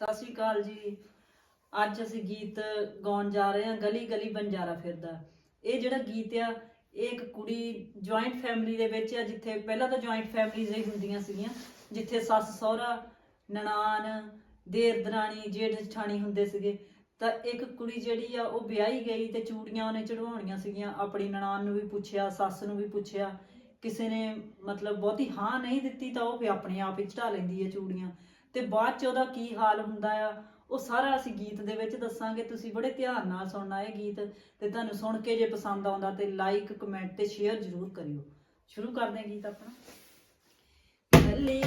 ਸਤਿ ਸ਼੍ਰੀ ਅਕਾਲ ਜੀ। ਅੱਜ ਅਸੀਂ ਗੀਤ ਗਾਉਣ ਜਾ ਰਹੇ ਹਾਂ, ਗਲੀ ਗਲੀ ਬੰਜਾਰਾ ਫਿਰਦਾ। ਇਹ ਜਿਹੜਾ ਗੀਤ ਆ, ਇਹ ਇੱਕ ਕੁੜੀ ਜੁਆਇੰਟ ਫੈਮਿਲੀ ਦੇ ਵਿੱਚ ਆ, ਜਿੱਥੇ ਪਹਿਲਾਂ ਤਾਂ ਜੁਆਇੰਟ ਫੈਮਿਲੀਜ਼ ਹੀ ਹੁੰਦੀਆਂ ਸੀਗੀਆਂ, ਜਿੱਥੇ ਸੱਸ ਸਹੁਰਾ ਨਨਾਨ ਦੇਰ ਦਰਾਣੀ, ਜੇਠ ਜਠਾਣੀ ਹੁੰਦੇ ਸੀਗੇ। ਤਾਂ ਇੱਕ ਕੁੜੀ ਜਿਹੜੀ ਆ, ਉਹ ਵਿਆਹੀ ਗਈ ਤੇ ਚੂੜੀਆਂ ਉਹਨੇ ਚੜਵਾਉਣੀਆਂ ਸੀਗੀਆਂ। ਆਪਣੀ ਨਨਾਨ ਨੂੰ ਵੀ ਪੁੱਛਿਆ, ਸੱਸ ਨੂੰ ਵੀ ਪੁੱਛਿਆ। ਕਿਸੇ ਨੇ ਮਤਲਬ ਬਹੁਤੀ ਹਾਂ ਨਹੀਂ ਦਿੱਤੀ ਤਾਂ ਉਹ ਵੀ ਆਪਣੇ ਆਪ ਹੀ ਚੜਾ ਲੈਂਦੀ ਹੈ ਚੂੜੀਆਂ। ਤੇ ਬਾਅਦ 'ਚ ਉਹਦਾ ਕੀ ਹਾਲ ਹੁੰਦਾ ਆ, ਉਹ ਸਾਰਾ ਅਸੀਂ ਗੀਤ ਦੇ ਵਿੱਚ ਦੱਸਾਂਗੇ। ਤੁਸੀਂ ਬੜੇ ਧਿਆਨ ਨਾਲ ਸੁਣਨਾ ਇਹ ਗੀਤ ਤੇ ਤੁਹਾਨੂੰ ਸੁਣ ਕੇ ਜੇ ਪਸੰਦ ਆਉਂਦਾ ਤੇ ਲਾਈਕ ਕਮੈਂਟ ਤੇ ਸ਼ੇਅਰ ਜ਼ਰੂਰ ਕਰਿਓ। ਸ਼ੁਰੂ ਕਰਦੇ ਹਾਂ ਗੀਤ ਆਪਣਾ। ਗੱਲੀ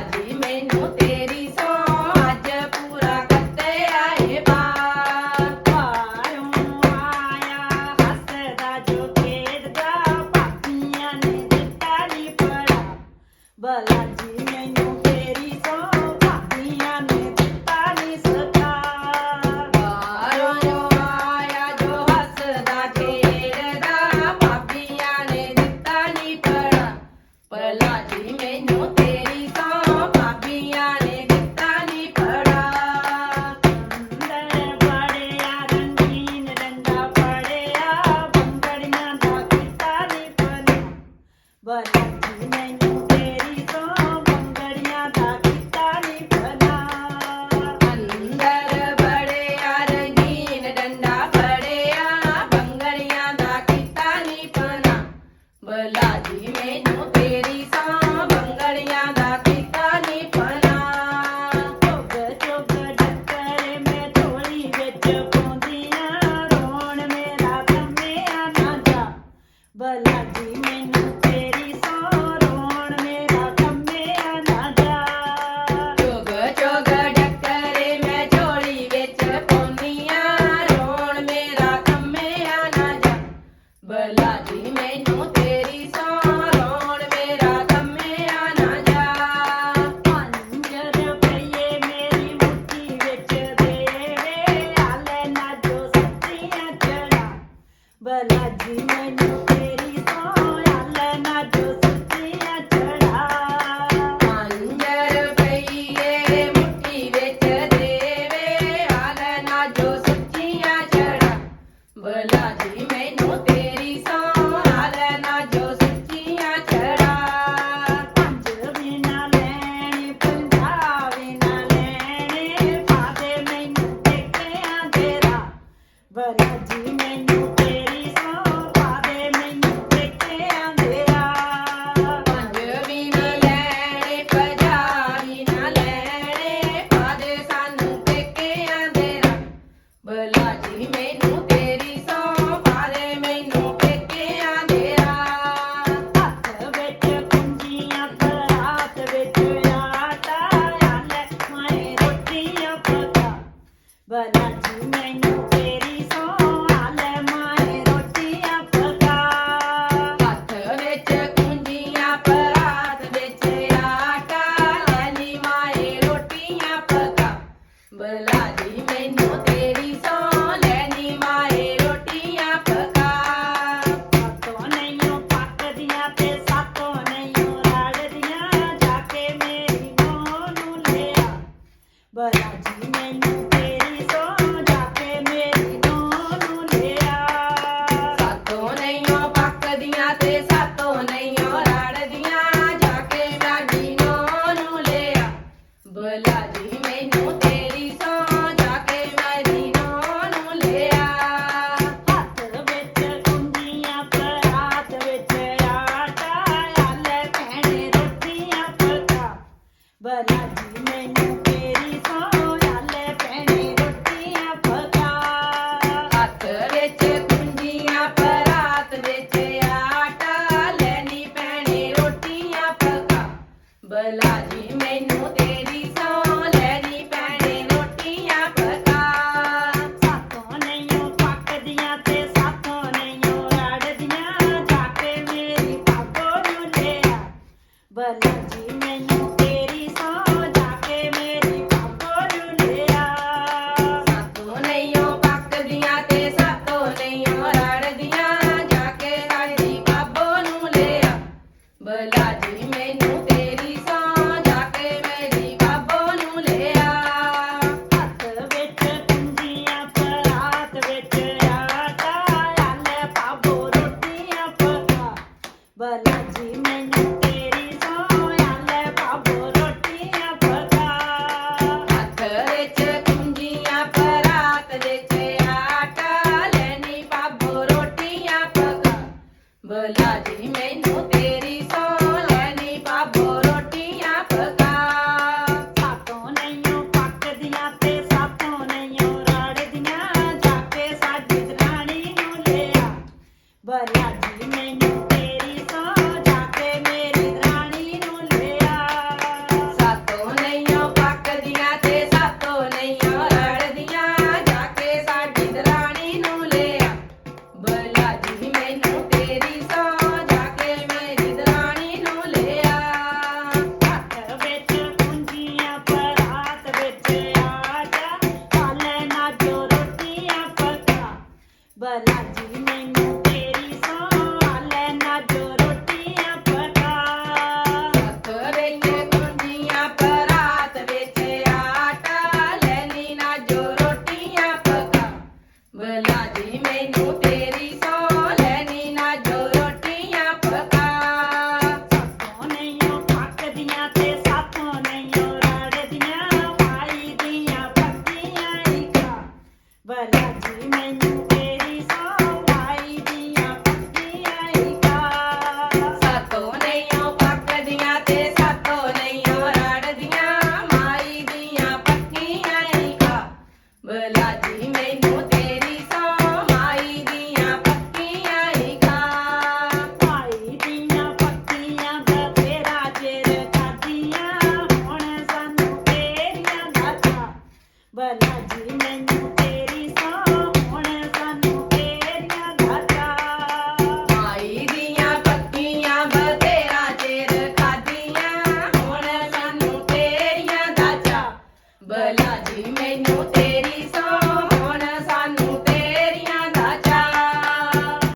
ਭਾਜੀ ਮੈਨੂੰ ਤੇਰੀ ਸੋਹਣੀ la ಶಿವನ ਬਲਾ ਬਲਾ ਜੀ